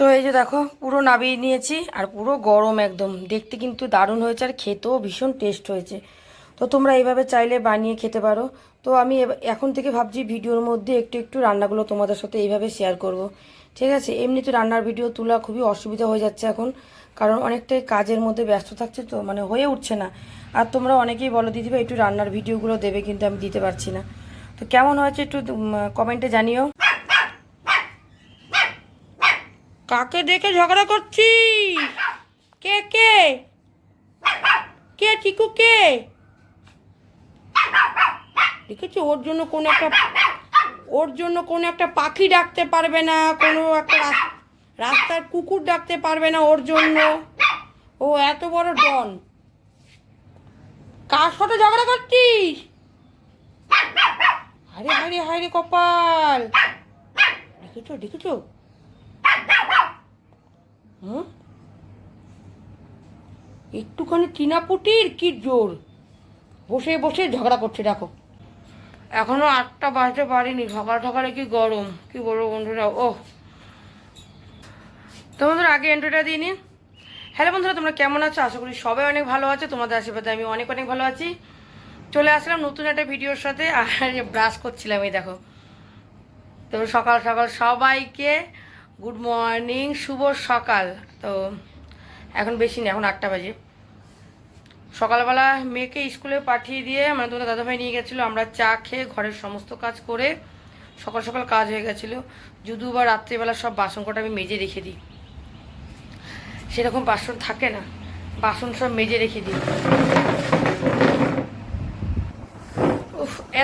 তো এই যে দেখো, পুরো নাবিয়ে নিয়েছি আর পুরো গরম একদম। দেখতে কিন্তু দারুণ হয়েছে আর খেতেও ভীষণ টেস্ট হয়েছে। তো তোমরা এইভাবে চাইলে বানিয়ে খেতে পারো। তো আমি এখন থেকে ভাবছি ভিডিওর মধ্যে একটু একটু রান্নাগুলো তোমাদের সাথে এইভাবে শেয়ার করব। ঠিক আছে? এমনিতে রান্নার ভিডিও তোলা খুবই অসুবিধা হয়ে যাচ্ছে এখন। কারণ অনেকটাই কাজের মধ্যে ব্যস্ত থাকছে তো মানে হয়ে উঠছে না। আর তোমরা অনেকেই বলো, দিদিভাই, একটু রান্নার ভিডিওগুলো দেবে, কিন্তু আমি দিতে পারছি না। তো কেমন হয়েছে একটু কমেন্টে জানিও। কাকে দেখে ঝগড়া করছিস? কে কে? কে চিকু কে? দেখেছি, ওর জন্য কোনো একটা, ওর জন্য কোনো একটা পাখি ডাকতে পারবে না, কোনো একটা রাস- রাস্তার কুকুর ডাকতে পারবে না ওর জন্য। ও এত বড় ডন। কার সাথে ঝগড়া করছিস? হারে হারে হারে কপাল। দেখেছ দেখেছ? হুম? একটুখানি চিনাপুটির কি জোর? বসে বসে ঝগড়া করছে, দেখো। এখনও আটটা বাজতে পারিনি সকাল সকালে কি গরম? কি বলব বন্ধুরা, ও। তো আগে এন্ট্রিটা দিয়ে নিন। হ্যালো বন্ধুরা, তোমরা কেমন আছো? আশা করি সবাই অনেক ভালো আছে, তোমাদের আশীর্বাদে আমি অনেক অনেক ভালো আছি। চলে আসলাম নতুন একটা ভিডিওর সাথে, আর ব্রাশ করছিলাম, এই দেখো। তো সকাল সকাল সবাইকে গুড মর্নিং শুভ সকাল। তো এখন বেশি না এখন আটটা বাজে। সকালবেলা মেয়েকে স্কুলে পাঠিয়ে দিয়ে মানে তোমাদের দাদাভাই নিয়ে গেছিল, আমরা চা খেয়ে ঘরের সমস্ত কাজ করে সকাল সকাল কাজ হয়ে গেছিল। যদু বা রাত্রিবেলা সব বাসন কটা আমি মেজে রেখে দিই। সেরকম বাসন থাকে না, বাসন সব মেজে রেখে দিই।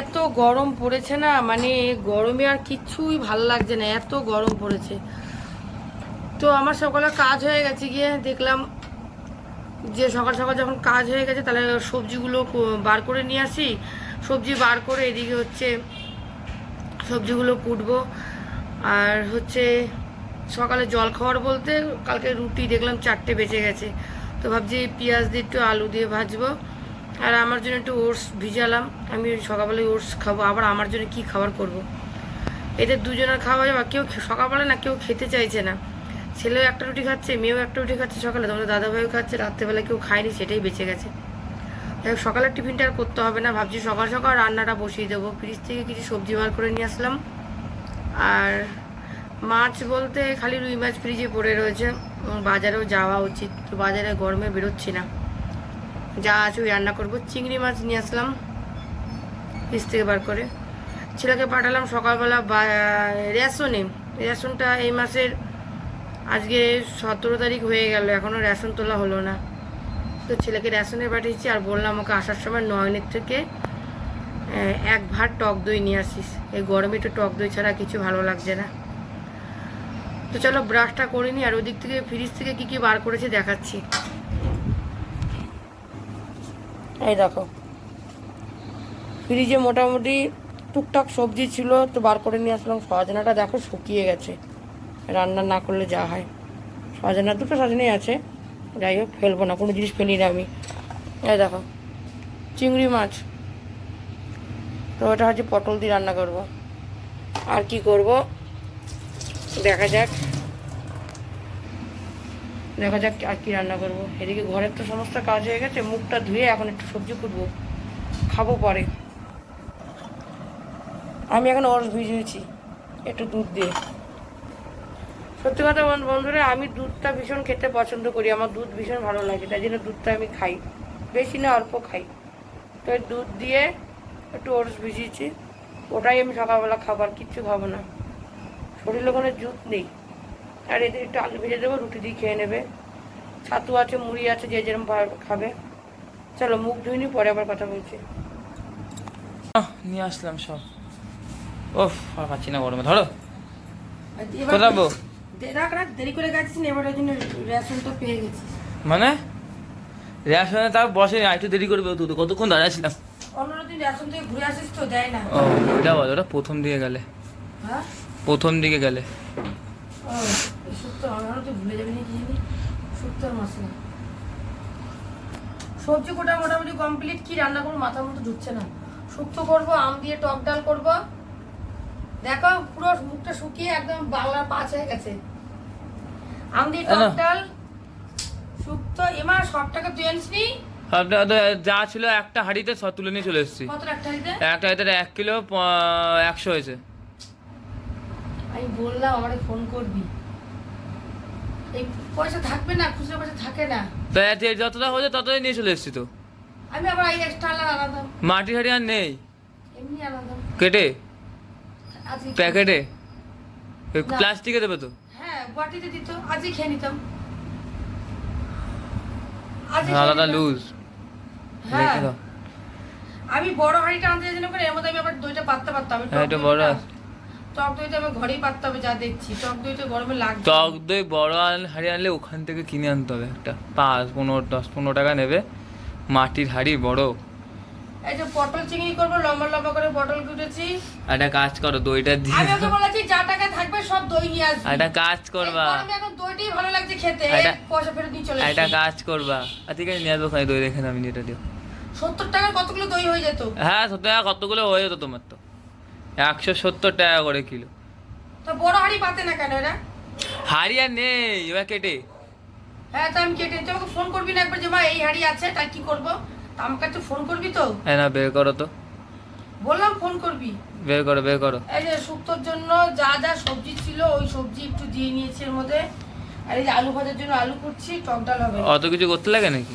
এত গরম পড়েছে না মানে গরমে আর কিচ্ছুই ভালো লাগছে না, এত গরম পড়েছে। তো আমার সকালে কাজ হয়ে গেছে গিয়ে দেখলাম যে সকাল সকাল যখন কাজ হয়ে গেছে, তাহলে সবজিগুলো বার করে নিয়ে আসি। সবজি বার করে এদিকে হচ্ছে সবজিগুলো কুটবো। আর হচ্ছে সকালে জল খাওয়ার বলতে কালকে রুটি দেখলাম চারটে বেঁচে গেছে। তো ভাবছি পেঁয়াজ দিয়ে একটু আলু দিয়ে ভাজবো। আর আমার জন্য একটু ওটস ভিজালাম। আমি সকালবেলায় ওটস খাব, আবার আমার জন্য কি খাবার করব। এদের দুজনের খাওয়া যাবে, কেউ সকালবেলা না কেউ খেতে চাইছে না। ছেলেও একটা রুটি খাচ্ছে মেয়েও একটা রুটি খাচ্ছে সকালে। তোমাদের দাদাভাইও খাচ্ছে রাত্রেবেলা কেউ খায়নি সেটাই বেঁচে গেছে। যাই হোক, সকালের টিফিনটা আর করতে হবে না। ভাবছি সকাল সকাল রান্নাটা বসিয়ে দেবো। ফ্রিজ থেকে কিছু সবজি বার করে নিয়ে আসলাম। আর মাছ বলতে খালি রুই মাছ ফ্রিজে পড়ে রয়েছে। বাজারেও যাওয়া উচিত। তো বাজারে গরমে বেরোচ্ছি না। যা আছে ওই রান্না করব। চিংড়ি মাছ নিয়ে আসলাম ফ্রিজ থেকে বার করে। ছেলেকে পাঠালাম সকালবেলা রেশনে। রেশনটা এই মাসের আজকে সতেরো তারিখ হয়ে গেল এখনও রেশন তোলা হলো না। তো ছেলেকে রেশনে পাঠিয়েছি আর বললাম ওকে আসার সময় নয়নের থেকে এক ভাত টক দই নিয়ে আসিস। এই গরমে একটু টক দই ছাড়া কিছু ভালো লাগছে না। তো চলো ব্রাশটা করে আর ওদিক থেকে ফ্রিজ থেকে কি কি বার করেছে দেখাচ্ছি। এই দেখো। ফ্রিজে মোটামুটি টুকটাক সবজি ছিল, তো বার করে নিয়ে আসলাম। সজনাটা দেখো শুকিয়ে গেছে। রান্না না করলে যা হয়। সজনা, দুটো সজনেই আছে। যাই হোক, ফেলব না, কোনো জিনিস ফেলি না আমি। এই দেখো, চিংড়ি মাছ। তো ওটা হচ্ছে পটল দিয়ে রান্না করব। আর কি করব? দেখা যাক। দেখা যাক আর কি রান্না করব। এদিকে ঘরের তো সমস্ত কাজ হয়ে গেছে, মুখটা ধুয়ে এখন একটু সবজি কুটবো। খাব পরে। আমি এখন ওরস ভিজিয়েছি, একটু দুধ দিয়ে। সত্যি কথা বন্ধ- বন্ধুরা আমি দুধটা ভীষণ খেতে পছন্দ করি। আমার দুধ ভীষণ ভালো লাগে তাই জন্য দুধটা আমি খাই। বেশি না অল্প খাই। তো দুধ দিয়ে একটু ওটস ভিজিয়েছি। ওটাই আমি সকালবেলা খাবার কিচ্ছু খাব না। শরীরে কোনো জুত নেই। আর এদের একটু আলু ভেজে দেবো রুটি দিয়ে খেয়ে নেবে। ছাতু আছে মুড়ি আছে যে যেরকম খাবে। চলো মুখ ধুইনি পরে আবার কথা বলছি। আহ, নিয়ে আসলাম সব। ওফ আর পাচ্ছি না গরমে। ধরো। কোথায় যাব? রাখ রাখ দেরি করে গেছিস এবার ওই জন্য রেশন তো পেয়ে গেছিস মানে? রেশনে তাও বসে না একটু দেরি করবে তুই তো কতক্ষণ দাঁড়াচ্ছিলাম অন্য দিন রেশন থেকে ঘুরে আসিস তো দেয় না। ও ওটা বল ওটা প্রথম দিকে গেলে। হ্যাঁ? প্রথম দিকে গেলে। ও শুক্তো আমার তো ভুলে যাবি কি জানি। শুক্তোর মশলা সবজি কোটা মোটামুটি কমপ্লিট কি রান্না করব মাথার মতো ঢুকছে না। শুক্তো করব আম দিয়ে টক ডাল করব। দেখো পুরো মুখটা শুকিয়ে একদম বাংলার পাঁচ হয়ে গেছে। আমদি টক ডাল শুক্তো এমা সব টাকা তুই আনিসনি যা ছিল একটা হাঁড়িতে সব তুলে নিয়ে চলে এসেছি। একটা হাঁড়িতে? এক কিলো একশো হয়েছে। আমি বললাম আমারে ফোন করবি। এই পয়সা থাকবে না খুচরো পয়সা থাকে না। যতটা হয়েছে ততটাই নিয়ে চলে এসেছি তো। আমি আবার এই এক্সট্রা আলাদা মাটি হাঁড়ি আর নেই। এমনি কেটে? প্যাকেটে। প্লাস্টিকে দেবে তো? বাটিতে দিত আজই খেয়ে নিতাম। আলাদা লুজ হ্যাঁ। আমি বড় হাঁড়িটা আনতে চাইছিলাম করে এর মধ্যে আমি আবার দইটা পাততে পারতাম। হ্যাঁ, এটা বড়। টক দইটা আমি ঘরেই পাততে হবে যা দেখছি। টক দইটা গরমে লাগবে। টক দই বড় হাঁড়ি আনলে ওখান থেকে কিনে আনতে হবে একটা। পাঁচ পনেরো দশ পনেরো টাকা নেবে। মাটির হাঁড়ি বড়। এই যে পটল চিংড়ি করব লম্বা লম্বা করে পটল কুটেছি। একটা কাজ করো দইটা দিয়ে আমি ওকে বলেছি যা টাকা থাকবে সব দই নিয়ে আসবি। একটা কাজ করবা। গরমে এখন দইটাই ভালো লাগছে খেতে পয়সা ফেরত নিয়ে চলে একটা। কাজ করবা। আর ঠিক আছে নিয়ে আসব খাই দই রেখে আমি যেটা দিও। সত্তর টাকার কতগুলো দই হয়ে যেত? হ্যাঁ সত্তর টাকা কতগুলো হয়ে যেত তোমার তো? একশো সত্তর টাকা করে কিলো। তো বড় হাঁড়ি পাতে না কেন এরা? হাড়ি আর নেই এবার কেটে। হ্যাঁ তা আমি কেটে তুই আমাকে ফোন করবি না একবার যে মা এই হাঁড়ি আছে তা কি করব? আমাকে একটু ফোন করবি তো? হ্যাঁ না বের করো তো। বললাম ফোন করবি। বের করো বের করো। এই যে শুক্তোর জন্য যা যা সবজি ছিল ওই সবজি একটু দিয়ে নিয়েছি এর মধ্যে। আর এই যে আলু ভাজার জন্য আলু করছি টক ডাল হবে। অত কিছু করতে লাগে নাকি?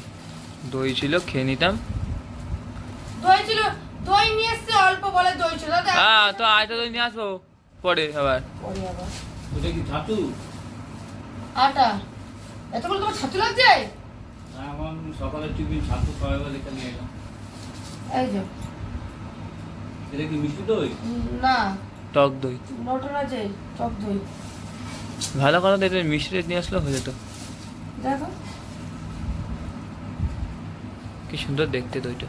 দই ছিল খেয়ে নিতাম। দই ছিল দই নিয়ে এসছে অল্প বলে দই ছিল দাদা হ্যাঁ তো আজ তো দই নিয়ে আসব। পরে আবার। পরে আবার। ওটা কি ছাতু? আটা। এতগুলো তোমার ছাতু লাগছে? সকালে টিফিন ছাতু খাওয়া এখানে এলাম। এই যে। এটা কি মিষ্টি দই? না। টক দই। মটর টক দই। ভালো কথা দেখবে মিষ্টি নিয়ে আসলে হয়ে যেত। দেখো। কি সুন্দর দেখতে দইটা।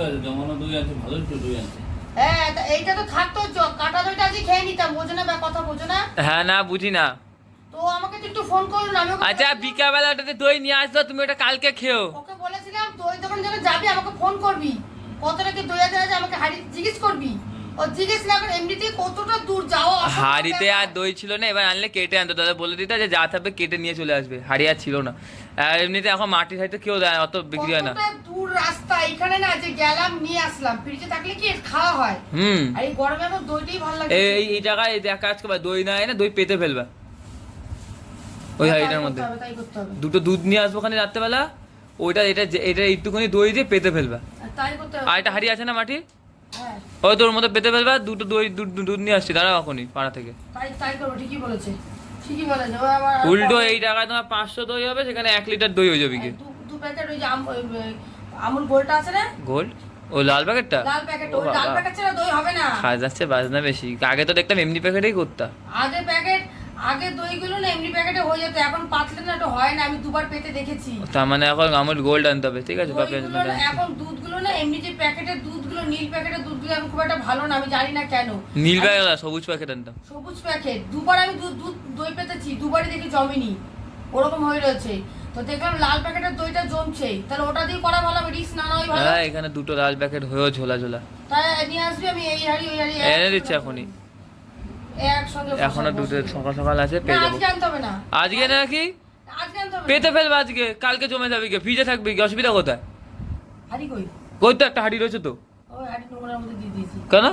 আছে জমানো দই আছে ভালোই তো দই আছে। হ্যাঁ এইটা তো থাকতো চ- কাটা দইটা আজকে খেয়ে নিতাম বোঝো না বা কথা বোঝো না। হ্যাঁ না বুঝি না। তো আমাকে তো একটু ফোন আমি আচ্ছা বিকালবেলাটাতে দই নিয়ে তুমি ওটা কালকে খেও ওকে বলেছিলাম দই দোকান যখন যাবি আমাকে ফোন করবি। দই আছে আছে আমাকে হাড়ি জিজ্ঞেস করবি? ও জিজ্ঞেস না করে এমনিতেই কতটা দূর অসম্ভব হাড়িতে আর দই ছিল না এবার আনলে কেটে আনতো। দাদা বলে দিতে যে যা থাকবে কেটে নিয়ে চলে আসবে হাড়ি আর ছিল না। আর এমনিতে এখন মাটির হাড়িতে কেউ দেয় অত বিক্রি হয় না। দূর রাস্তা এখানে না যে গেলাম নিয়ে আসলাম। ফ্রিজে থাকলে কি খাওয়া হয়? হুম। আর এই গরমে আমার দইটাই ভালো লাগে। এই এই- জায়গায় এই দেখ কাজ করবা দই না এনে দই পেতে ফেলবা। ওই হাড়িটার মধ্যে। দুটো দুধ নিয়ে আসব ওখানে রাত্রেবেলা ওইটা এটা এটা একটুখানি দই দিয়ে পেতে ফেলবা। আর একটা হাড়ি আছে না মাটি হ্যাঁ। ওই তোর মধ্যে পেতে ফেলবা দুটো দই দুধ দুধ নিয়ে আসছি দাঁড়াও এখনই পাড়া থেকে। উল্টো এই টাকায় তোমার পাঁচশো দই হবে সেখানে এক লিটার দই হয়ে যাবে কি? আমুল গোলটা আছে না? গোল্ড ও লাল প্যাকেটটা? লাল প্যাকেট ওই লাল প্যাকেট ছাড়া দই হবে না। খাওয়া যাচ্ছে বাজনা বেশি। আগে তো দেখতাম এমনি প্যাকেটেই করতাম আগে প্যাকেট আগে দইগুলো না এমনি প্যাকেটে হয়ে যেত এখন পাতলে না তো হয় না আমি দুবার পেতে দেখেছি। তার মানে এখন আমার গোল্ড আনতে হবে ঠিক আছে বাপের না এখন দুধগুলো না এমনি যে প্যাকেটের দুধগুলো নীল প্যাকেটের দুধগুলো এখন খুব একটা ভালো না আমি জানি না কেন। নীল প্যাকেট সবুজ প্যাকেট আনতাম। সবুজ প্যাকেট দুবার আমি দুধ দুধ দই পেতেছি দুবারই দেখি জমেনি ওরকম হয়ে রয়েছে। তো দেখলাম লাল প্যাকেটের দইটা জমছে তাহলে ওটা দিয়ে করা ভালো রিস্ক না নয় ভালো। হ্যাঁ এখানে দুটো লাল প্যাকেট হয়েও ঝোলা ঝোলা। তাই নিয়ে আসবি আমি এই হাড়ি ওই হাড়ি এনে দিচ্ছি এখনই। এখনও দুটো সকাল সকাল আছে পেয়ে যাব। আজকে না নাকি পেতে ফেলব আজকে কালকে জমে যাবে কি ফ্রিজে থাকবে কি অসুবিধা কোথায়? কই? তো একটা হাঁড়ি রয়েছে তো। কেন?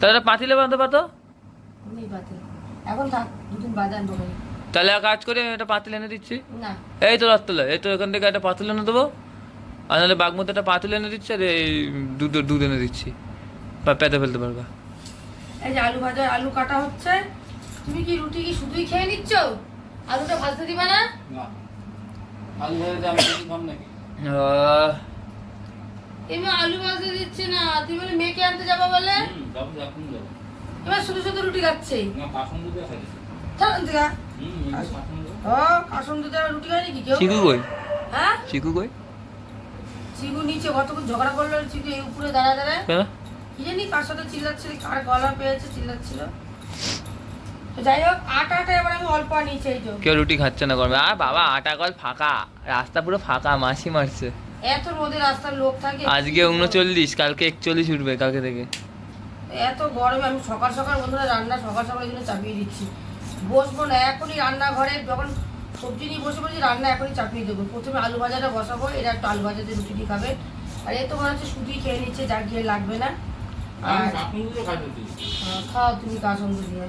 তাহলে পাতিলে বাঁধতে পারতো? এখন দুদিন বাজার তাহলে এক কাজ করে আমি একটা পাতিল এনে দিচ্ছি। এই তো রাত্তলা এই তো এখান থেকে একটা পাতিল এনে দেবো। আর নাহলে বাগমতে একটা পাতিল এনে দিচ্ছি আর এই দুধ দুধ এনে দিচ্ছি। বা পেতে ফেলতে পারবা। এই যে আলু ভাজা আলু কাটা হচ্ছে। তুমি কি রুটি কি শুধুই খেয়ে নিচ্ছ? আলুটা ভাজতে দিবা না? না। আলু ভাজাতে আমি কিছু খাম নাকি? এমনি আলু ভাজতে দিচ্ছে না। তুমি বলে মেয়েকে আনতে যাবা বলে? এবার শুধু শুধু রুটি খাচ্ছে। চিকু কই? হ্যাঁ? চিকু নিচে কতক্ষণ ঝগড়া করল চিকু এই উপরে দাঁড়া দাঁড়ায়? কি জানি কার সাথে চিল্লাচ্ছিল কার গলা পেয়েছে চিল্লাচ্ছিল। তো যাই হোক আটা আটা এবার আমি অল্প আনিয়েছি এই কেউ রুটি খাচ্ছে না করবে আর বাবা আটা কল ফাঁকা। রাস্তা পুরো ফাঁকা মাসি মারছে। এত রোদে রাস্তার লোক থাকে। আজকে উনচল্লিশ কালকে একচল্লিশ উঠবে কালকে থেকে। এত গরমে আমি সকাল সকাল বন্ধুরা রান্না সকাল সকাল জন্য চাপিয়ে দিচ্ছি। বসবো না এখনই রান্নাঘরে যখন সবজি নিয়ে বসে বসে রান্না এখনই চাপিয়ে দেবো। প্রথমে আলু ভাজাটা বসাবো এরা একটু আলু ভাজা দিয়ে রুটি দিয়ে খাবে। আর এ তো মনে হচ্ছে সুদি খেয়ে নিচ্ছে যা গিয়ে লাগবে না। তুমি কাসন দিয়ে?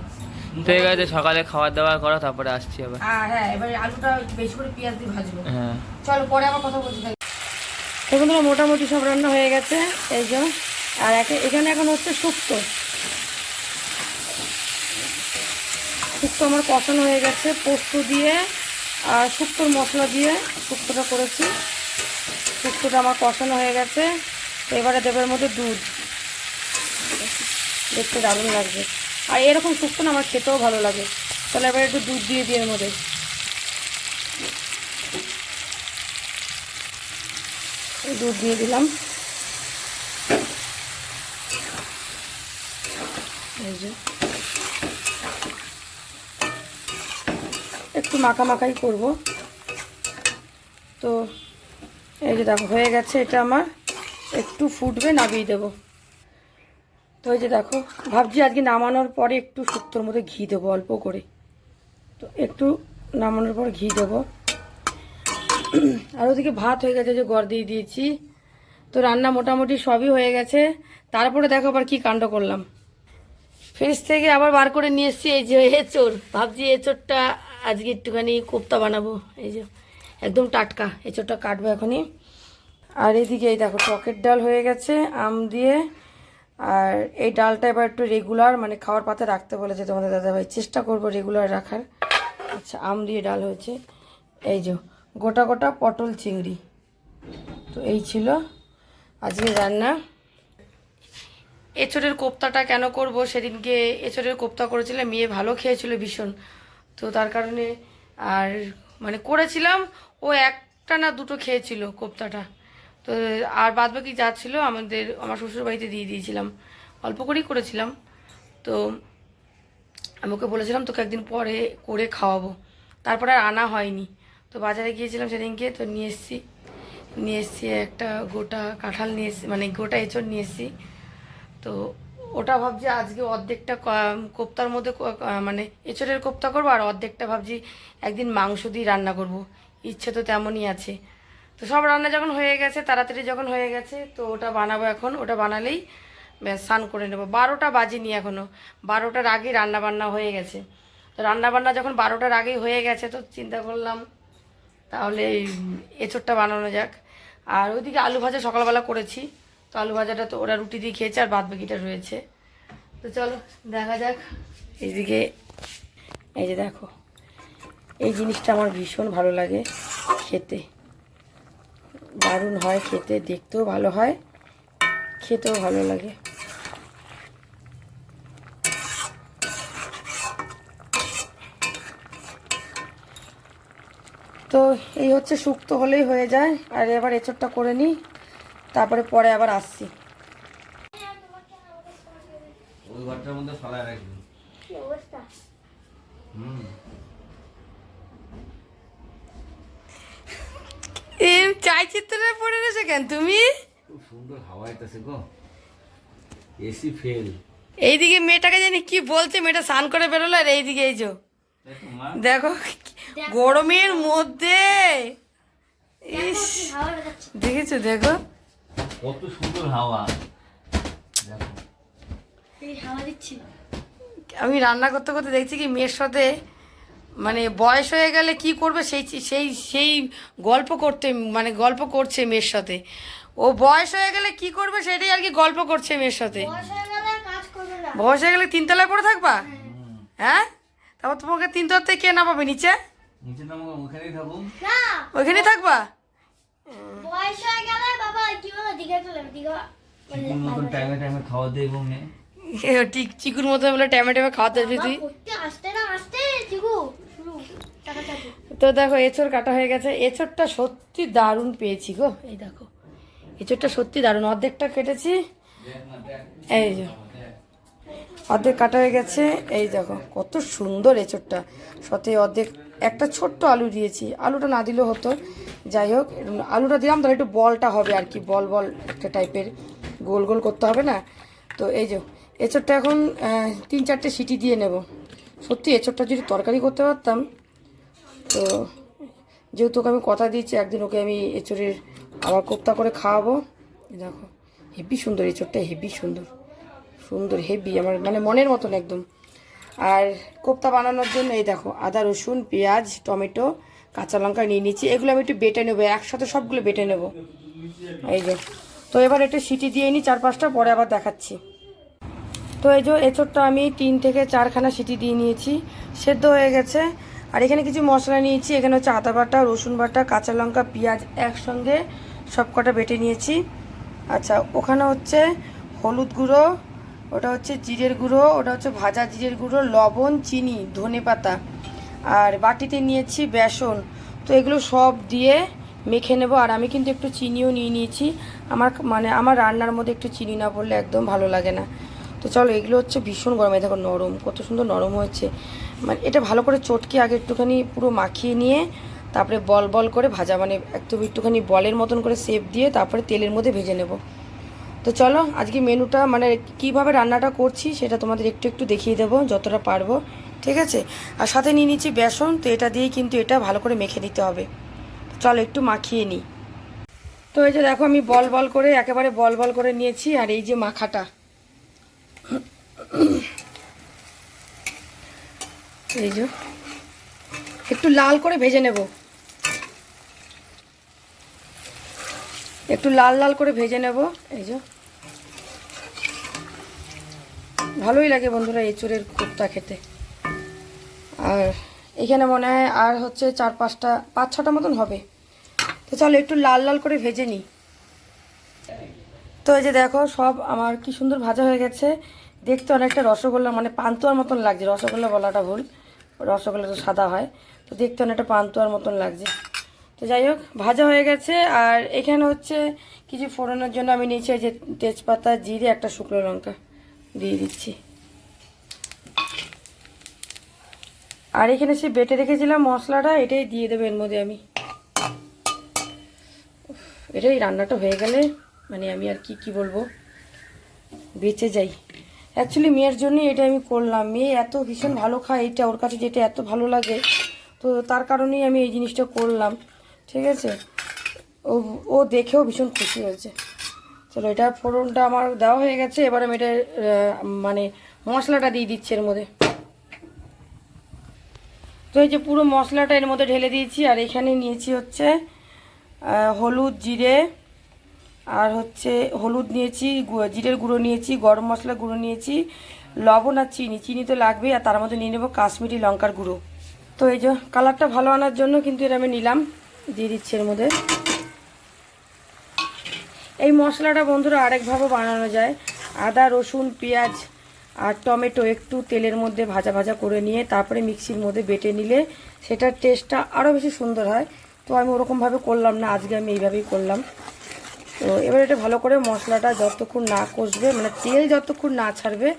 ঠিক আছে সকালে খাবার দাবার করো তারপরে আসছি আবার। হ্যাঁ এবারে আলুটা বেশি করে পেঁয়াজ দিয়ে ভাজবো। হ্যাঁ। চলো পরে আবার কথা বলছি মোটামুটি সব রান্না হয়ে গেছে এই যে। আর একে- এখানে এখন হচ্ছে শুক্তো। শুক্তো আমার কষানো হয়ে গেছে পোস্ত দিয়ে আর শুক্তোর মশলা দিয়ে শুক্তোটা করেছি। শুক্তোটা আমার কষানো হয়ে গেছে এবারে দেবের মধ্যে দুধ। দেখতে দারুণ লাগবে। আর এরকম শুক্তো না, আমার খেতেও ভালো লাগে। তাহলে এবার একটু দুধ দিয়ে দিয়ে মধ্যে। দুধ দিয়ে দিলাম। এই যে। একটু মাখা মাখাই করব। তো এই যে দেখো, হয়ে গেছে এটা আমার। একটু ফুটবে নামিয়ে দেবো। তো এই যে দেখো, ভাবছি আজকে নামানোর পরে একটু শুক্তোর মধ্যে ঘি দেবো অল্প করে। তো একটু নামানোর পর ঘি দেবো। আর ওদিকে ভাত হয়ে গেছে যে গড় দিয়ে দিয়েছি। তো রান্না মোটামুটি সবই হয়ে গেছে। তারপরে দেখো আবার কি কাণ্ড করলাম। ফ্রিজ থেকে আবার বার করে নিয়ে এসেছি, এই যে এঁচড় ভাবছি এঁচড়টা আজকে একটুখানি কোপ্তা বানাবো। এই যে একদম টাটকা এঁচড়টা কাটবো এখনই। আর এদিকে এই দেখো টকের ডাল হয়ে গেছে, আম দিয়ে আর এই ডালটা এবার একটু রেগুলার মানে খাওয়ার পাতে রাখতে বলেছে তোমাদের দাদাভাই, চেষ্টা করব রেগুলার রাখার। আচ্ছা আম দিয়ে ডাল হয়েছে। এই যে, গোটা গোটা পটল চিংড়ি। তো এই ছিল আজকে রান্না। এঁচড়ের কোপ্তাটা কেন করব? সেদিনকে এঁচড়ের কোপ্তা করেছিলাম মেয়ে ভালো খেয়েছিল ভীষণ। তো তার কারণে আর মানে করেছিলাম, ও একটা না দুটো খেয়েছিল কোপ্তাটা। তো, আর বাদ বাকি যা ছিল আমাদের, আমার শ্বশুর বাড়িতে দিয়ে দিয়েছিলাম। অল্প করেই করেছিলাম। তো আমি ওকে বলেছিলাম, তোকে একদিন পরে করে খাওয়াবো। তারপরে আর আনা হয়নি। তো বাজারে গিয়েছিলাম সেদিনকে, তো নিয়ে এসেছি। নিয়ে এসেছি একটা গোটা কাঁঠাল নিয়ে এসেছি মানে গোটা এঁচড় নিয়ে এসেছি। তো ওটা ভাবছি আজকে অর্ধেকটা কোপ্তার মধ্যে মানে এঁচড়ের কোপ্তা করব, আর অর্ধেকটা ভাবছি একদিন মাংস দিয়ে রান্না করব। ইচ্ছে তো তেমনই আছে। তো সব রান্না যখন হয়ে গেছে, তাড়াতাড়ি যখন হয়ে গেছে, তো ওটা বানাবো এখন। ওটা বানালেই স্নান করে নেব। বারোটা বাজেনি এখনও বারোটার আগে রান্না বান্না হয়ে গেছে। তো রান্না বান্না যখন বারোটার আগেই হয়ে গেছে, তো চিন্তা করলাম, তাহলে এই এঁচড়টা বানানো যাক। আর ওইদিকে আলু ভাজা সকালবেলা করেছি। তো আলু ভাজাটা তো ওরা রুটি দিয়ে খেয়েছে আর বাদ বাকিটা রয়েছে। তো চলো, দেখা যাক। এইদিকে, এই যে দেখো, এই জিনিসটা আমার ভীষণ ভালো লাগে খেতে। দারুণ হয় খেতে দেখতেও ভালো হয় খেতেও ভালো লাগে। তো এই হচ্ছে শুক্তো হলেই হয়ে যায় আর এবার এঁচড়টা করে নিই তারপরে পরে আবার আসছি। ওই ঘরটার মধ্যে ফেলায় রাখবি। হুম এম চাই চিত্রে পড়ে রয়েছে কেন তুমি? খুব সুন্দর হাওয়া আইতেছে গো। এসি ফেল এইদিকে মেয়েটাকে জানি কি বলছে মেয়েটা স্নান করে বেরোলো আর এইদিকে এই যে। দেখো গরমের মধ্যে। ইস দেখেছ দেখো। কত সুন্দর হাওয়া। দেখো। আমি রান্না করতে করতে দেখছি কি মেয়ের সাথে মানে বয়স হয়ে গেলে কি করবে সেই সেই সেই গল্প করতে মানে গল্প করছে মেয়ের সাথে। ও বয়স হয়ে গেলে কি করবে সেটাই আর কি গল্প করছে মেয়ের সাথে। বয়স হয়ে গেলে তিনতলায় পড়ে থাকবা? হ্যাঁ? তারপর তোমাকে তিনতলা থেকে কে নামাবে? নিচে? নিচে নামো ওখানেই থাকুন না। ওইখানে থাকবা? বয়স হয়ে গেলে বাবা কি বলো দীঘা চলে যাবে, মতন টাইমে টাইমে খাওয়া দিয়ে এবং ঠিক চিকুর মতো বলে ট্যামে ট্যামে খাওয়াতে আসবি তুই। আসতে না আসতে চাকু। তো দেখো, এঁচড় কাটা হয়ে গেছে। এঁচড়টা সত্যি দারুণ পেয়েছি গো। এই দেখো, এঁচড়টা সত্যি দারুণ। অর্ধেকটা কেটেছি। এই যে, অর্ধেক কাটা হয়ে গেছে। এই দেখো, কত সুন্দর এঁচড়টা। সাথে অর্ধেক, একটা ছোট্ট আলু দিয়েছি। আলুটা না দিলেও হতো। যাই হোক, আলুটা দিলাম, তাহলে একটু বলটা হবে আর কি, বল বল একটা টাইপের। গোল গোল করতে হবে না। তো এই যে, এঁচড়টা এখন তিন চারটে সিটি দিয়ে নেব। সত্যি, এঁচোড়টা যদি তরকারি করতে পারতাম তো যেহেতু ওকে আমি কথা দিয়েছি, একদিন ওকে আমি এঁচোড়ের আবার কোপ্তা করে খাওয়াবো। দেখো, হেভি সুন্দর, এঁচোড়টা হেভি সুন্দর। সুন্দর, হেভি, আমার মানে মনের মতন একদম। আর কোপ্তা বানানোর জন্য এই দেখো, আদা, রসুন, পেঁয়াজ, টমেটো, কাঁচা লঙ্কা নিয়ে নিচ্ছি। এগুলো আমি একটু বেটে নেব, একসাথে সবগুলো বেটে নেব। এই যে, তো এবার একটু সিটি দিয়ে নিই চার পাঁচটা পরে আবার দেখাচ্ছি। তো এই যে, এঁচোড়টা আমি তিন থেকে চারখানা সিটি দিয়ে নিয়েছি। সেদ্ধ হয়ে গেছে। আর এখানে কিছু মশলা নিয়েছি, এখানে হচ্ছে আদা বাটা, রসুন বাটা, কাঁচা লঙ্কা, পেঁয়াজ একসঙ্গে সব কটা বেটে নিয়েছি। আচ্ছা ওখানে হচ্ছে হলুদ গুঁড়ো, ওটা হচ্ছে জিরের গুঁড়ো, ওটা হচ্ছে ভাজা জিরের গুঁড়ো, লবণ, চিনি, ধনে পাতা। আর বাটিতে নিয়েছি বেসন। তো এগুলো সব দিয়ে মেখে নেব, আর আমি কিন্তু একটু চিনিও নিয়ে নিয়েছি। আমার মানে আমার রান্নার মধ্যে একটু চিনি না পড়লে একদম ভালো লাগে না। তো চলো, এগুলো হচ্ছে ভীষণ গরম। দেখো, নরম, কত সুন্দর নরম হয়েছে। মানে এটা ভালো করে চটকে আগে একটুখানি পুরো মাখিয়ে নিয়ে, তারপরে বল বল করে ভাজা মানে একটু একটুখানি বলের মতন করে সেপ দিয়ে তারপরে তেলের মধ্যে ভেজে নেব। তো চলো, আজকে মেনুটা মানে কীভাবে রান্নাটা করছি সেটা তোমাদের একটু একটু দেখিয়ে দেবো, যতটা পারব, ঠিক আছে? আর সাথে নিয়ে নিচ্ছি বেসন, তো এটা দিয়েই কিন্তু এটা ভালো করে মেখে নিতে হবে। চলো, একটু মাখিয়ে নিই। তো এই যে দেখো, আমি বল বল করে একেবারে বল বল করে নিয়েছি, আর এই যে মাখাটা। এই একটু লাল করে ভেজে নেব। একটু লাল লাল করে ভেজে নেব। এই যে। ভালোই লাগে বন্ধুরা এঁচুরের কোপ্তা খেতে। আর এখানে মনে হয় আর হচ্ছে চার পাঁচটা, পাঁচ ছটা মতন হবে। তো চলো একটু লাল লাল করে ভেজে নিই। তো এই যে দেখো, সব আমার কি সুন্দর ভাজা হয়ে গেছে। দেখতে অনেকটা রসগোল্লা মানে পান্তুয়ার মতন লাগছে। রসগোল্লা বলাটা ভুল রসগোল্লা তো সাদা হয়। তো দেখতে অনেকটা পান্তুয়ার মতন লাগছে। তো যাই হোক, ভাজা হয়ে গেছে। আর এখানে হচ্ছে কিছু ফোড়নের জন্য আমি নিয়েছি যে তেজপাতা, জিরে, একটা শুকনো লঙ্কা দিয়ে দিচ্ছি। আর এখানে সে বেটে রেখেছিলাম মশলাটা, এটাই দিয়ে দেবো এর মধ্যে আমি। এটাই রান্নাটা হয়ে গেলে মানে আমি আর কি কি বলব? বেঁচে যাই। অ্যাকচুয়ালি মেয়ের জন্যই এটা আমি করলাম। মেয়ে এত ভীষণ ভালো খায় এটা ওর কাছে যেটা এত ভালো লাগে, তো তার কারণেই আমি এই জিনিসটা করলাম। ঠিক আছে? ও ও দেখেও ভীষণ খুশি হয়েছে। চলো, এটা ফোড়নটা আমার দেওয়া হয়ে গেছে, এবার আমি এটা মানে মশলাটা দিয়ে দিচ্ছি এর মধ্যে। তো এই যে পুরো মশলাটা এর মধ্যে ঢেলে দিয়েছি, আর এখানে নিয়েছি হচ্ছে হলুদ, জিরে আর হচ্ছে হলুদ নিয়েছি জিরের গুঁড়ো নিয়েছি, গরম মশলা গুঁড়ো নিয়েছি, লবণ আর চিনি। চিনি তো লাগবেই আর তার মধ্যে নিয়ে নেব কাশ্মীরি লঙ্কার গুঁড়ো। তো এই যে কালারটা ভালো আনার জন্য কিন্তু এটা আমি নিলাম, দিয়ে দিচ্ছি এর মধ্যে। এই মশলাটা বন্ধুরা আরেকভাবে বানানো যায়। আদা, রসুন, পেঁয়াজ আর টমেটো একটু তেলের মধ্যে ভাজা ভাজা করে নিয়ে তারপরে মিক্সির মধ্যে বেটে নিলে সেটার টেস্টটা আরও বেশি সুন্দর হয়। তো আমি ওরকমভাবে করলাম না, আজকে আমি এইভাবেই করলাম। তো এবার এটা ভালো করে মশলাটা যতক্ষণ না কষবে মানে তেল যতক্ষণ না ছাড়বে,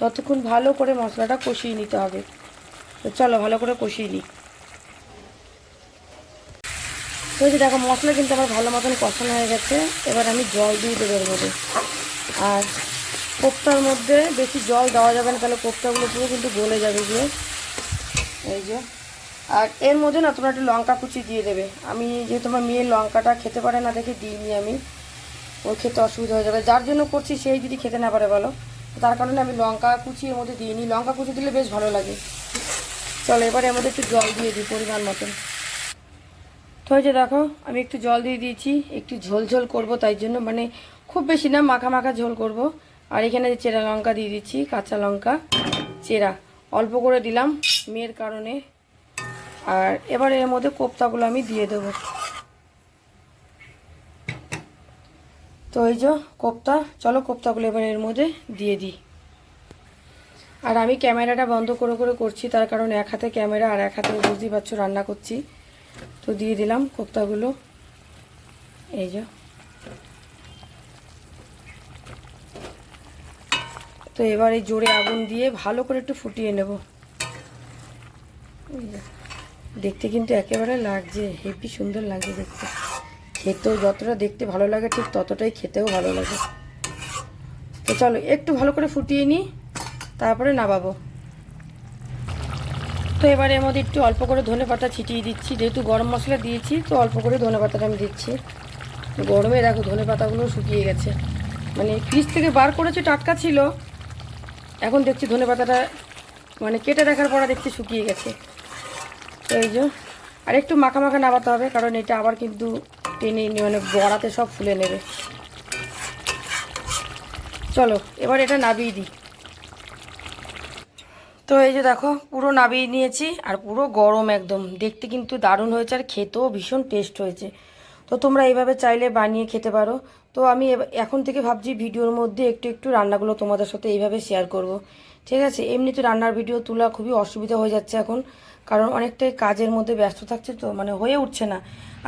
ততক্ষণ ভালো করে মশলাটা কষিয়ে নিতে হবে। তো চলো ভালো করে কষিয়ে নিই। তো যে দেখো, মশলা কিন্তু আমার ভালো মতন কষানো হয়ে গেছে। এবার আমি জল দিয়ে দেবো এর আর কোপ্তার মধ্যে বেশি জল দেওয়া যাবে না, তাহলে কোপ্তাগুলো পুরো কিন্তু গলে যাবে গিয়ে। এই যে। আর এর মধ্যে না তোমরা একটু লঙ্কা কুচি দিয়ে দেবে। আমি যেহেতু আমার মেয়ে লঙ্কাটা খেতে পারে না, দেখে দিইনি আমি। ওর খেতে অসুবিধা হয়ে যাবে। যার জন্য করছি সেই যদি খেতে না পারে বলো। তার কারণে আমি লঙ্কা কুচি এর মধ্যে দিইনি। লঙ্কা কুচি দিলে বেশ ভালো লাগে। চলো, এবারে এর মধ্যে একটু জল দিয়ে দিই পরিমাণ মতন। তো যে দেখো, আমি একটু জল দিয়ে দিয়েছি। একটু ঝোল ঝোল করব তাই জন্য। মানে খুব বেশি না, মাখা মাখা ঝোল করব। আর এখানে যে চেরা লঙ্কা দিয়ে দিচ্ছি, কাঁচা লঙ্কা, চেরা। অল্প করে দিলাম মেয়ের কারণে। আর এবার এর মধ্যে কোপ্তাগুলো আমি দিয়ে দেবো। তো এই যে কোপ্তা, চলো কোপ্তাগুলো এবার এর মধ্যে দিয়ে দিই। আর আমি ক্যামেরাটা বন্ধ করে করে করছি, তার কারণ এক হাতে ক্যামেরা আর এক হাতে বুঝতেই পারছ রান্না করছি। তো দিয়ে দিলাম কোপ্তাগুলো। এই যে। তো এবার এই জোরে আগুন দিয়ে ভালো করে একটু ফুটিয়ে নেব। দেখতে কিন্তু একেবারে লাগছে হেভি সুন্দর লাগছে দেখতে। খেতেও যতটা দেখতে ভালো লাগে, ঠিক ততটাই খেতেও ভালো লাগে। তো চলো, একটু ভালো করে ফুটিয়ে নিই তারপরে নামাবো। তো এবারে এর মধ্যে একটু অল্প করে ধনে পাতা ছিটিয়ে দিচ্ছি, যেহেতু গরম মশলা দিয়েছি, তো অল্প করে ধনে পাতাটা আমি দিচ্ছি। গরমে দেখো ধনে পাতাগুলো শুকিয়ে গেছে। মানে ফ্রিজ থেকে বার করেছে, টাটকা ছিল। এখন দেখছি ধনে পাতাটা মানে কেটে দেখার পর দেখছি শুকিয়ে গেছে। তো এই যে আর একটু মাখা মাখা নামাতে হবে, কারণ এটা আবার কিন্তু টেনে মানে বড়াতে সব ফুলে নেবে। চলো, এবার এটা নাবিয়ে দিই। তো এই যে দেখো, পুরো নাবিয়ে নিয়েছি, আর পুরো গরম একদম। দেখতে কিন্তু দারুণ হয়েছে, আর খেতেও ভীষণ টেস্ট হয়েছে। তো তোমরা এইভাবে চাইলে বানিয়ে খেতে পারো। তো আমি এখন থেকে ভাবছি ভিডিওর মধ্যে একটু একটু রান্নাগুলো তোমাদের সাথে এইভাবে শেয়ার করব। ঠিক আছে? এমনিতে রান্নার ভিডিও তোলা খুবই অসুবিধা হয়ে যাচ্ছে এখন। কারণ অনেকটাই কাজের মধ্যে ব্যস্ত থাকছে তো মানে হয়ে উঠছে না।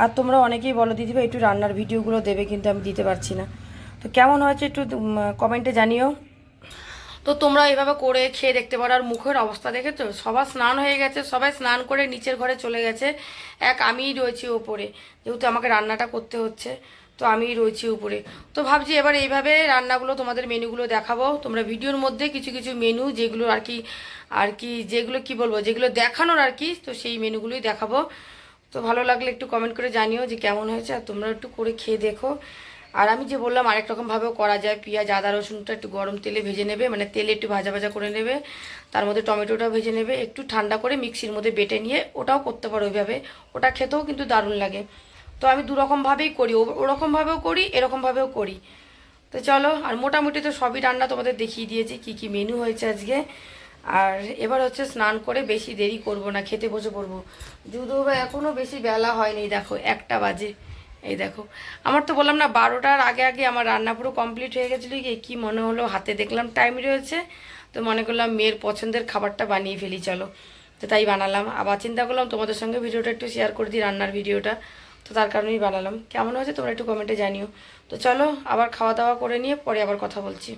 আর তোমরা অনেকেই বলো দিদিভাই একটু রান্নার ভিডিওগুলো দেবে, কিন্তু আমি দিতে পারছি না। তো কেমন হয়েছে একটু কমেন্টে জানিও। তো তোমরা এভাবে করে খেয়ে দেখতে পারো, আর মুখের অবস্থা দেখেছ? সবার স্নান হয়ে গেছে, সবাই স্নান করে নিচের ঘরে চলে গেছে। এক আমিই রয়েছি ওপরে, যেহেতু আমাকে রান্নাটা করতে হচ্ছে। তো আমিই রয়েছি উপরে। তো ভাবছি এবার এইভাবে রান্নাগুলো তোমাদের মেনুগুলো দেখাবো। তোমরা ভিডিওর মধ্যে কিছু কিছু মেনু যেগুলো আর কি আর কি যেগুলো কি বলব, যেগুলো দেখানোর আর কি, তো সেই মেনুগুলোই দেখাবো। তো ভালো লাগলে একটু কমেন্ট করে জানিও যে কেমন হয়েছে, আর তোমরা একটু করে খেয়ে দেখো। আর আমি যে বললাম আরেক রকমভাবেও করা যায়, পেঁয়াজ, আদা, রসুনটা একটু গরম তেলে ভেজে নেবে মানে তেলে একটু ভাজা ভাজা করে নেবে। তার মধ্যে টমেটোটা ভেজে নেবে, একটু ঠান্ডা করে মিক্সির মধ্যে বেটে নিয়ে ওটাও করতে পারো ওইভাবে। ওটা খেতেও কিন্তু দারুণ লাগে। তো আমি দুরকমভাবেই করি ওরকমভাবেও করি এরকমভাবেও করি। তো চলো, আর মোটামুটি তো সবই রান্না তোমাদের দেখিয়ে দিয়েছি, কি কি মেনু হয়েছে আজকে। আর এবার হচ্ছে স্নান করে বেশি দেরি করব না, খেতে বসে পড়ব। যদিও বা এখনও বেশি বেলা হয়নি, দেখো, একটা বাজে। এই দেখো, আমার তো বললাম না, বারোটার আগে আগে আমার রান্না পুরো কমপ্লিট হয়ে গেছিল কি কি মনে হলো, হাতে দেখলাম টাইম রয়েছে। তো মনে করলাম মেয়ের পছন্দের খাবারটা বানিয়ে ফেলি, চলো। তো তাই বানালাম। আবার চিন্তা করলাম তোমাদের সঙ্গে ভিডিওটা একটু শেয়ার করে দিই, রান্নার ভিডিওটা। তো তার কারণেই বানালাম। কেমন হয়েছে তোমরা একটু কমেন্টে জানিও। তো চলো আবার খাওয়া দাওয়া করে নিয়ে পরে আবার কথা বলছি।